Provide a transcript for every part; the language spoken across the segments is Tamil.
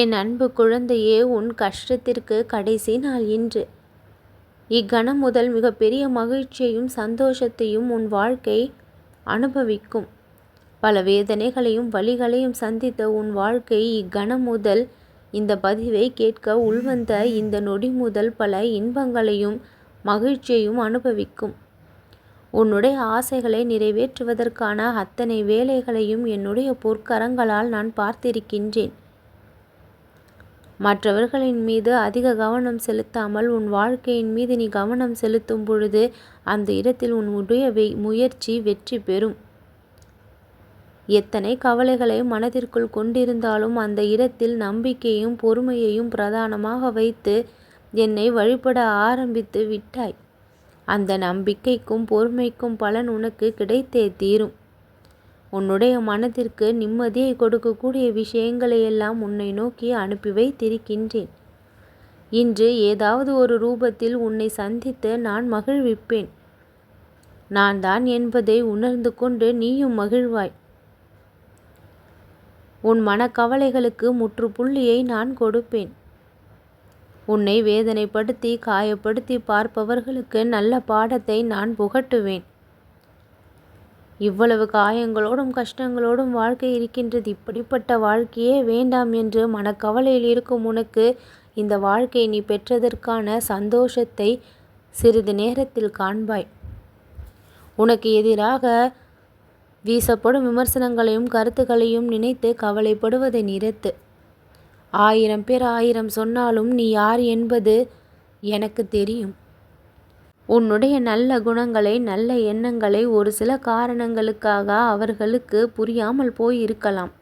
என் அன்பு குழந்தையே உன் கஷ்டத்திற்கு கடைசி நாள் இன்று. இக்கணம் முதல் மிகப்பெரிய மகிழ்ச்சியையும் சந்தோஷத்தையும் உன் வாழ்க்கை அனுபவிக்கும். பல வேதனைகளையும் வழிகளையும் சந்தித்த உன் வாழ்க்கை இக்கணம் முதல் இந்த பதிவை கேட்க உள்வந்த இந்த நொடி முதல் பல இன்பங்களையும் மகிழ்ச்சியையும் அனுபவிக்கும். உன்னுடைய ஆசைகளை நிறைவேற்றுவதற்கான அத்தனை வேலைகளையும் என்னுடைய பொற்கரங்களால் நான் பார்த்திருக்கின்றேன். மற்றவர்களின் மீது அதிக கவனம் செலுத்தாமல் உன் வாழ்க்கையின் மீது நீ கவனம் செலுத்தும் பொழுது அந்த இடத்தில் உன்னுடைய முயற்சி வெற்றி பெறும். எத்தனை கவலைகளை மனதிற்குள் கொண்டிருந்தாலும் அந்த இடத்தில் நம்பிக்கையும் பொறுமையையும் பிரதானமாக வைத்து என்னை வழிபட ஆரம்பித்து விட்டாய். அந்த நம்பிக்கைக்கும் பொறுமைக்கும் பலன் உனக்கு கிடைத்தே தீரும். உன்னுடைய மனதிற்கு நிம்மதியை கொடுக்கக்கூடிய விஷயங்களையெல்லாம் உன்னை நோக்கி அனுப்பி வைத்திருக்கின்றேன். இன்று ஏதாவது ஒரு ரூபத்தில் உன்னை சந்தித்து நான் மகிழ்விப்பேன். நான் தான் என்பதை உணர்ந்து கொண்டு நீயும் மகிழ்வாய். உன் மனக்கவலைகளுக்கு முற்றுப்புள்ளியை நான் கொடுப்பேன். உன்னை வேதனைப்படுத்தி காயப்படுத்தி பார்ப்பவர்களுக்கு நல்ல பாடத்தை நான் புகட்டுவேன். இவ்வளவு காயங்களோடும் கஷ்டங்களோடும் வாழ்க்கை இருக்கின்றது. இப்படிப்பட்ட வாழ்க்கையே வேண்டாம் என்று மனக்கவலையில் இருக்கும் உனக்கு இந்த வாழ்க்கையை நீ பெற்றதற்கான சந்தோஷத்தை சிறிது நேரத்தில் காண்பாய். உனக்கு எதிராக வீசப்படும் விமர்சனங்களையும் கருத்துக்களையும் நினைத்து கவலைப்படுவதை நிறுத்து. ஆயிரம் பேர் ஆயிரம் சொன்னாலும் நீ யார் என்பது எனக்கு தெரியும். உன்னுடைய நல்ல குணங்களை நல்ல எண்ணங்களை ஒரு சில காரணங்களுக்காக அவர்களுக்கு புரியாமல் போயிருக்கலாம்.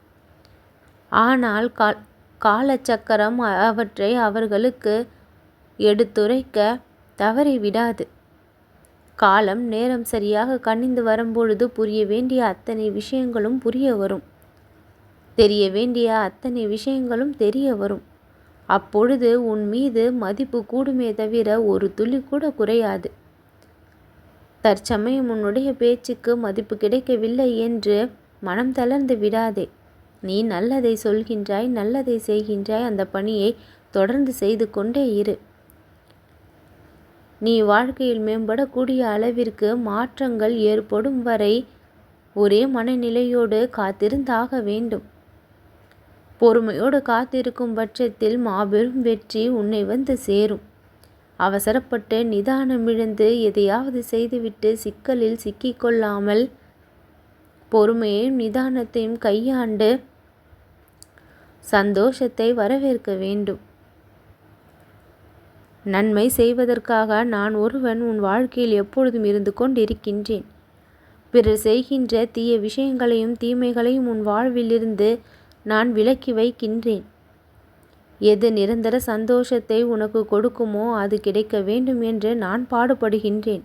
ஆனால் கால் காலச்சக்கரம் அவற்றை அவர்களுக்கு எடுத்துரைக்க தவறி விடாது. காலம் நேரம் சரியாக கணிந்து வரும்பொழுது புரிய வேண்டிய அத்தனை விஷயங்களும் புரிய வரும். தெரிய வேண்டிய அத்தனை விஷயங்களும் தெரிய வரும். அப்பொழுது உன் மீது மதிப்பு கூடுமே தவிர ஒரு துளி கூட குறையாது. தற்சமயம் உன்னுடைய பேச்சுக்கு மதிப்பு கிடைக்கவில்லை என்று மனம் தளர்ந்து விடாதே. நீ நல்லதை சொல்கின்றாய் நல்லதை செய்கின்றாய் அந்த பணியை தொடர்ந்து செய்து கொண்டே இரு. நீ வாழ்க்கையில் மேம்படக்கூடிய அளவிற்கு மாற்றங்கள் ஏற்படும் வரை ஒரே மனநிலையோடு காத்திருந்தாக வேண்டும். பொறுமையோடு காத்திருக்கும் பட்சத்தில் மாபெரும் வெற்றி உன்னை வந்து சேரும். அவசரப்பட்டு நிதானமிழந்து எதையாவது செய்துவிட்டு சிக்கலில் சிக்கிக்கொள்ளாமல் பொறுமையையும் நிதானத்தையும் கையாண்டு சந்தோஷத்தை வரவேற்க வேண்டும். நன்மை செய்வதற்காக நான் ஒருவன் உன் வாழ்க்கையில் எப்பொழுதும் இருந்து கொண்டிருக்கின்றேன். பிறர் செய்கின்ற தீய விஷயங்களையும் தீமைகளையும் உன் வாழ்விலிருந்து நான் விலக்கி வைக்கின்றேன். எது நிரந்தர சந்தோஷத்தை உனக்கு கொடுக்குமோ அது கிடைக்க வேண்டும் என்று நான் பாடுபடுகின்றேன்.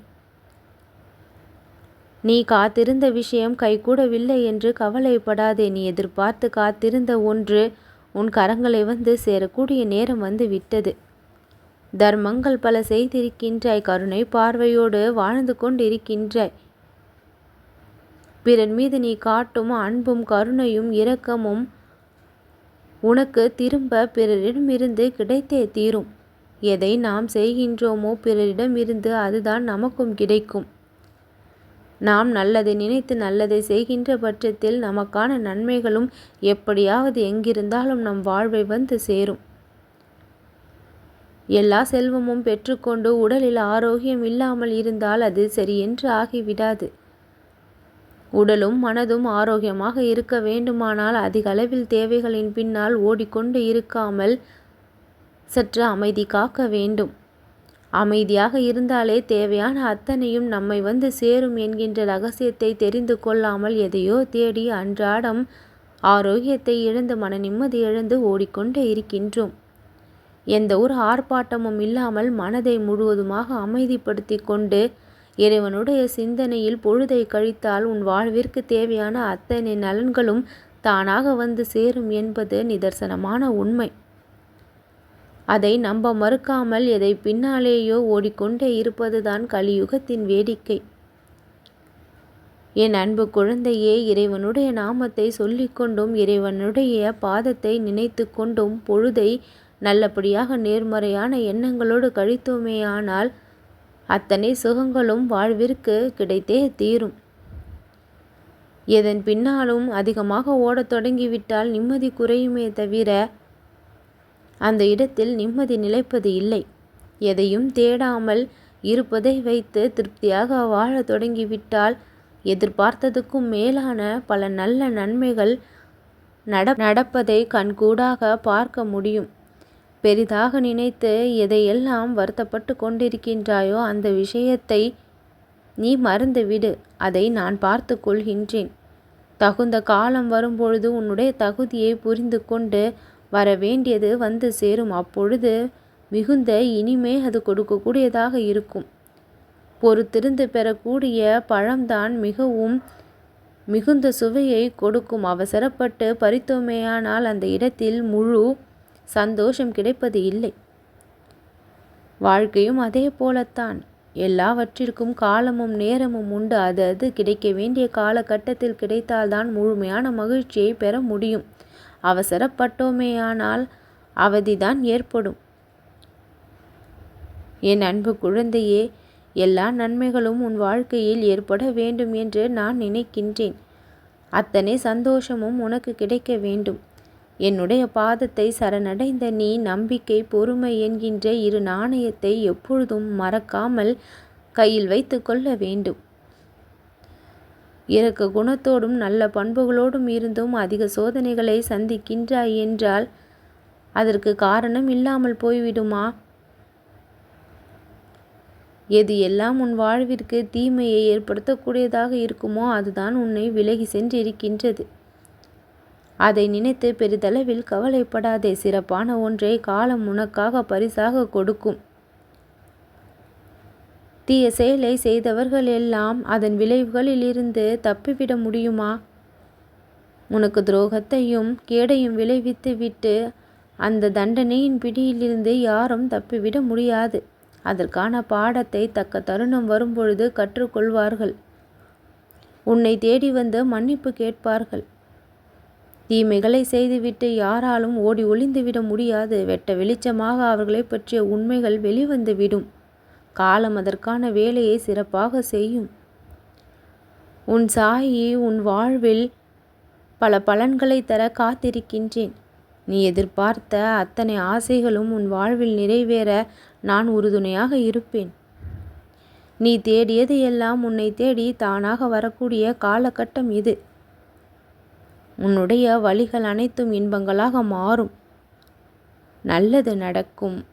நீ காத்திருந்த விஷயம் கைகூடவில்லை என்று கவலைப்படாதே. நீ எதிர்பார்த்து காத்திருந்த ஒன்று உன் கரங்களை வந்து சேரக்கூடிய நேரம் வந்து விட்டது. தர்மங்கள் பல செய்திருக்கின்றாய் கருணை பார்வையோடு வாழ்ந்து கொண்டிருக்கின்றாய். பிறர் மீது நீ காட்டும் அன்பும் கருணையும் இரக்கமும் உனக்கு திரும்ப பிறரிடமிருந்து கிடைத்தே தீரும். எதை நாம் செய்கின்றோமோ பிறரிடமிருந்து அதுதான் நமக்கும் கிடைக்கும். நாம் நல்லதை நினைத்து நல்லதை செய்கின்ற பட்சத்தில் நமக்கான நன்மைகளும் எப்படியாவது எங்கிருந்தாலும் நம் வாழ்வை வந்து சேரும். எல்லா செல்வமும் பெற்றுக்கொண்டு உடலில் ஆரோக்கியம் இல்லாமல் இருந்தால் அது சரியென்று ஆகிவிடாது. உடலும் மனதும் ஆரோக்கியமாக இருக்க வேண்டுமானால் அதிக அளவில் தேவைகளின் பின்னால் ஓடிக்கொண்டு இருக்காமல் சற்று அமைதி காக்க வேண்டும். அமைதியாக இருந்தாலே தேவையான அத்தனையும் நம்மை வந்து சேரும் என்கின்ற ரகசியத்தை தெரிந்து கொள்ளாமல் எதையோ தேடி அன்றாடம் ஆரோக்கியத்தை இழந்து மன நிம்மதி இழந்து ஓடிக்கொண்டே இருக்கின்றோம். எந்த ஒரு ஆர்ப்பாட்டமும் இல்லாமல் மனதை முழுவதுமாக அமைதிப்படுத்தி கொண்டு இறைவனுடைய சிந்தனையில் பொழுதை கழித்தால் உன் வாழ்விற்கு தேவையான அத்தனை நலன்களும் தானாக வந்து சேரும் என்பது நிதர்சனமான உண்மை. அதை நம்ப மறுக்காமல் எதை பின்னாலேயோ ஓடிக்கொண்டே இருப்பதுதான் கலியுகத்தின் வேடிக்கை. என் அன்பு குழந்தையே இறைவனுடைய நாமத்தை சொல்லிக்கொண்டும் இறைவனுடைய பாதத்தை நினைத்து கொண்டும் பொழுதை நல்லபடியாக நேர்மறையான எண்ணங்களோடு கழித்தோமேயானால் அத்தனை சுகங்களும் வாழ்விற்கு கிடைத்தே தீரும். எதன் பின்னாலும் அதிகமாக ஓடத் தொடங்கிவிட்டால் நிம்மதி குறையுமே தவிர அந்த இடத்தில் நிம்மதி நிலைப்பது இல்லை. எதையும் தேடாமல் இருப்பதை வைத்து திருப்தியாக வாழத் தொடங்கிவிட்டால் எதிர்பார்த்ததுக்கும் மேலான பல நல்ல நன்மைகள் நட நடப்பதை கண்கூடாக பார்க்க முடியும். பெரிதாக நினைத்து எதையெல்லாம் வருத்தப்பட்டு கொண்டிருக்கின்றாயோ அந்த விஷயத்தை நீ மறந்துவிடு. அதை நான் பார்த்து கொள்கின்றேன். தகுந்த காலம் வரும்பொழுது உன்னுடைய தகுதியை புரிந்து கொண்டு வர வேண்டியது வந்து சேரும். அப்பொழுது மிகுந்த இனிமே அது கொடுக்கக்கூடியதாக இருக்கும். பொறுத்திருந்து பெறக்கூடிய பழம்தான் மிகவும் மிகுந்த சுவையை கொடுக்கும். அவசரப்பட்டு பறித்தோமேயானால் அந்த இடத்தில் முழு சந்தோஷம் கிடைப்பது இல்லை. வாழ்க்கையும் அதே போலத்தான். எல்லாவற்றிற்கும் காலமும் நேரமும் உண்டு. அது அது கிடைக்க வேண்டிய காலகட்டத்தில் கிடைத்தால்தான் முழுமையான மகிழ்ச்சியை பெற முடியும். அவசரப்பட்டோமேயானால் அவதிதான் ஏற்படும். என் அன்பு குழந்தையே எல்லா நன்மைகளும் உன் வாழ்க்கையில் ஏற்பட வேண்டும் என்று நான் நினைக்கின்றேன். அத்தனை சந்தோஷமும் உனக்கு கிடைக்க வேண்டும். என்னுடைய பாதத்தை சரணடைந்த நீ நம்பிக்கை பொறுமை என்கின்ற இரு நாணயத்தை எப்பொழுதும் மறக்காமல் கையில் வைத்து கொள்ள வேண்டும். இறக்க குணத்தோடும் நல்ல பண்புகளோடும் இருந்தும் அதிக சோதனைகளை சந்திக்கின்றாய் என்றால் அதற்கு காரணம் இல்லாமல் போய்விடுமா? எது எல்லாம் உன் வாழ்விற்கு தீமையை ஏற்படுத்தக்கூடியதாக இருக்குமோ அதுதான் உன்னை விலகி சென்றிருக்கின்றது. அதை நினைத்து பெரிதளவில் கவலைப்படாதே. சிறப்பான ஒன்றை காலம் உனக்காக பரிசாக கொடுக்கும். தீய செயலை செய்தவர்கள் எல்லாம் அதன் விளைவுகளில் இருந்து தப்பிவிட முடியுமா? உனக்கு துரோகத்தையும் கேடையும் விளைவித்து விட்டு அந்த தண்டனையின் பிடியிலிருந்து யாரும் தப்பிவிட முடியாது. அதற்கான பாடத்தை தக்க தருணம் வரும்பொழுது கற்றுக்கொள்வார்கள். உன்னை தேடி வந்து மன்னிப்பு கேட்பார்கள். தீமைகளை செய்துவிட்டு யாராலும் ஓடி ஒளிந்துவிட முடியாது. வெட்ட வெளிச்சமாக அவர்களை பற்றிய உண்மைகள் வெளிவந்துவிடும். காலம் அதற்கான வேலையை சிறப்பாக செய்யும். உன் சாயி உன் வாழ்வில் பல பலன்களை தர காத்திருக்கின்றேன். நீ எதிர்பார்த்த அத்தனை ஆசைகளும் உன் வாழ்வில் நிறைவேற நான் உறுதுணையாக இருப்பேன். நீ தேடியது எல்லாம் உன்னை தேடி தானாக வரக்கூடிய காலகட்டம் இது. உன்னுடைய வழிகள் அனைத்தும் இன்பங்களாக மாறும். நல்லது நடக்கும்.